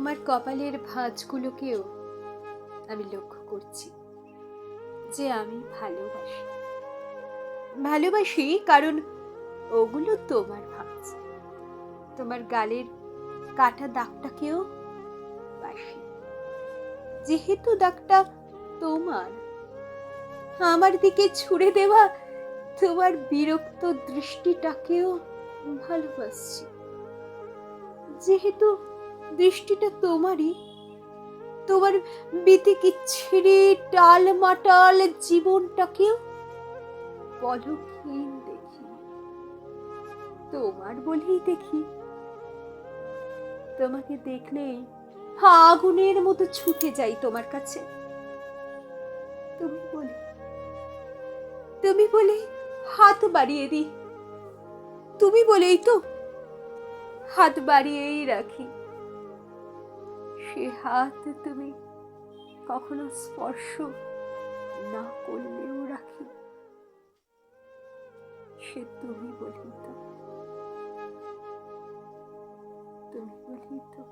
কপালের ভাঁজগুলোকেও আমি লক্ষ্য করছি যে আমি ভালোবাসি। ভালোবাসি কারণ ওগুলো তোমার ভাঁজ। তোমার গালের কাটা দাগটাকেও বাসি। যেহেতু দাগটা তোমার, আমার দিকে ছুড়ে দেওয়া তোমার বিরক্ত দৃষ্টিটাকেও ভালোবাসছি। যেহেতু দৃষ্টিটা তোমারই। তোমার বিতিকিচ্ছিরি টাল মাটাল জীবনটাকেও পলকহীন দেখি। তোমার বলেই দেখি। তোমাকে দেখলেই আগুনের মতো ছুটে যাই তোমার কাছে। তুমি বলে তুমি বলে হাত বাড়িয়ে দিই। তুমি বলেই তো হাত বাড়িয়েই রাখি। সে হাত তুমি কখনো স্পর্শ না করলেও রাখি। সে তুমি বলি তো তুমি বলি তো